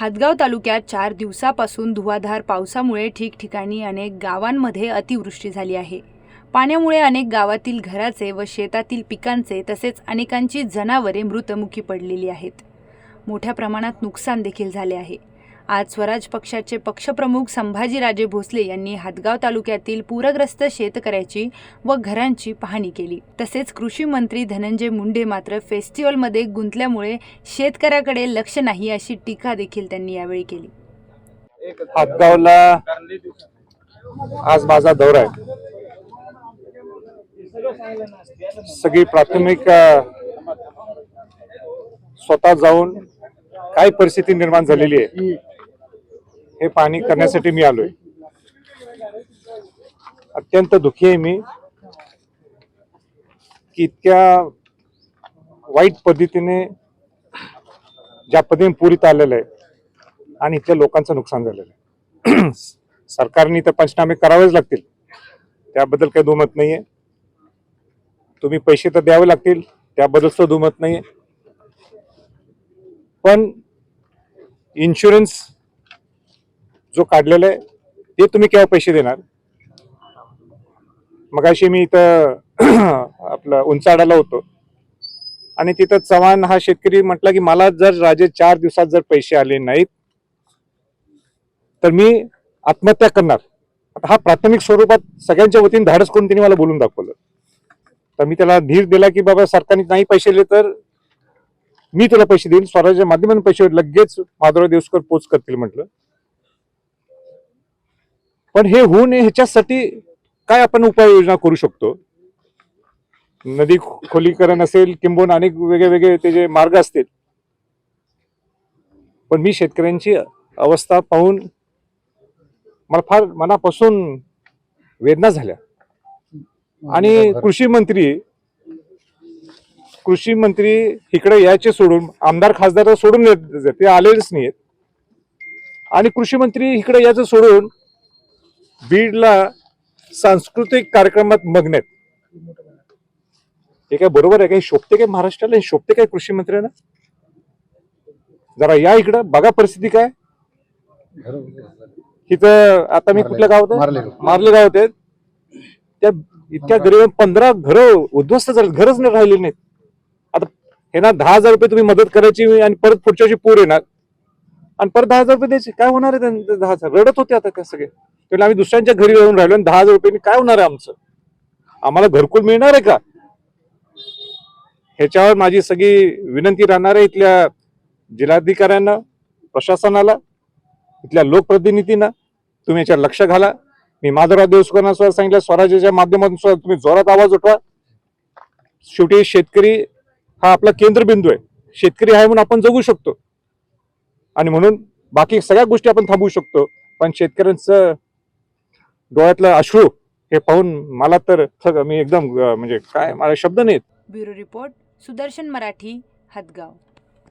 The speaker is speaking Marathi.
हातगाव तालुक्यात चार दिवसापासून धुवाधार पावसामुळे ठिकठिकाणी अनेक गावांमध्ये अतिवृष्टी झाली आहे. पाण्यामुळे अनेक गावातील घराचे व शेतातील पिकांचे तसेच अनेकांची जनावरे मृतमुखी पडलेली आहेत. मोठ्या प्रमाणात नुकसान देखील झाले आहे. आज स्वराज पक्षाचे पक्षप्रमुख संभाजीराजे भोसले यांनी हातगाव तालुक्यातील पूरग्रस्त शेतकऱ्याची व घरांची पाहणी केली. तसेच कृषी मंत्री धनंजय मुंडे मात्र फेस्टिवलमध्ये गुंतल्यामुळे शेतकऱ्याकडे लक्ष नाही अशी टीका देखील त्यांनी यावेळी केली. हातगावला आज माझा दौरा आहे. सगळी प्राथमिक स्वतः जाऊन काय परिस्थिती निर्माण झालेली आहे. हे पाहणी करण्यासाठी मी आलोय. अत्यंत दुःखी आहे मी. की इतक्या वाईट पद्धतीने ज्या पद्धतीने पुरीत आलेलं आहे आणि इथल्या लोकांचं नुकसान झालेलं आहे. सरकारने तर पंचनामे करावेच लागतील. त्याबद्दल काही दुमत नाहीये. तुम्ही पैसे तर द्यावे लागतील त्याबद्दल सुद्धा दुमत नाहीये. पण इन्शुरन्स जो काढलेला आहे ते तुम्ही केव्हा पैसे देणार? मगाशी मी इथं आपलं उंचाडाला होतो. आणि तिथं चव्हाण हा शेतकरी म्हटला की मला जर राजे चार दिवसात जर पैसे आले नाहीत तर मी आत्महत्या करणार. आता हा प्राथमिक स्वरूपात सगळ्यांच्या वतीने धाडस करून त्यांनी मला बोलून दाखवलं. तर मी त्याला धीर दिला की बाबा सरकारने नाही पैसे दिले तर मी तुला पैसे देईन स्वराज्य माध्यमातून पैसे लगेच माधवराव देवस्कर पोच करतील म्हटलं. पण हे होऊ नये ह्याच्यासाठी काय आपण उपाययोजना करू शकतो? नदी खोलीकरण असेल किंबहुना अनेक वेगळे वेगळे त्याचे मार्ग असतील. पण मी शेतकऱ्यांची अवस्था पाहून मला फार मनापासून वेदना झाल्या. आणि कृषी मंत्री कृषी मंत्री इकडे यायचे सोडून आमदार खासदार सोडून ते आलेच नाहीत आणि कृषी मंत्री इकडे यायचं सोडून बीडला सांस्कृतिक कार्यक्रमात मग्न आहेत हे काय बरोबर आहे? काही शोभते काय महाराष्ट्राला? हे शोभते काय कृषी मंत्र्यांना? जरा या इकडं बघा परिस्थिती काय. इथं आता मी कुठल्या गावात आहे? मारले. गावात आहेत त्या इतक्या गरीब पंधरा घरं उद्ध्वस्त झाले घरच नाही राहिले नाहीत. आता हे ना दहा हजार रुपये तुम्ही मदत करायची आणि परत पुढच्या वर्षी पूर येणार. आणि परत दहा हजार रुपये द्यायचे. काय होणार आहे दहा हजार? रडत होते आता काय सगळे? त्याला आम्ही दुसऱ्यांच्या घरी जाऊन राहिलो आणि दहा हजार रुपयांनी काय होणार आहे आमचं? आम्हाला घरकुल मिळणार आहे का? ह्याच्यावर माझी सगळी विनंती राहणार आहे इथल्या जिल्हाधिकाऱ्यांना प्रशासनाला इथल्या लोकप्रतिनिधींना. तुम्ही याच्यावर लक्ष घाला. मी माधवराव देवसकरांना सुद्धा सांगितलं स्वराज्याच्या माध्यमातून सुद्धा तुम्ही जोरात आवाज उठवा. शेवटी शेतकरी हा आपला केंद्रबिंदू आहे. शेतकरी आहे म्हणून आपण जगू शकतो. आणि म्हणून बाकी सगळ्या गोष्टी आपण थांबवू शकतो. पण शेतकऱ्यांचं डोळ्यातलं अश्रू हे पाहून मला तर सगळं मी एकदम म्हणजे काय मला शब्द नाहीत. Bureau report Sudarshan Marathi Hatgaon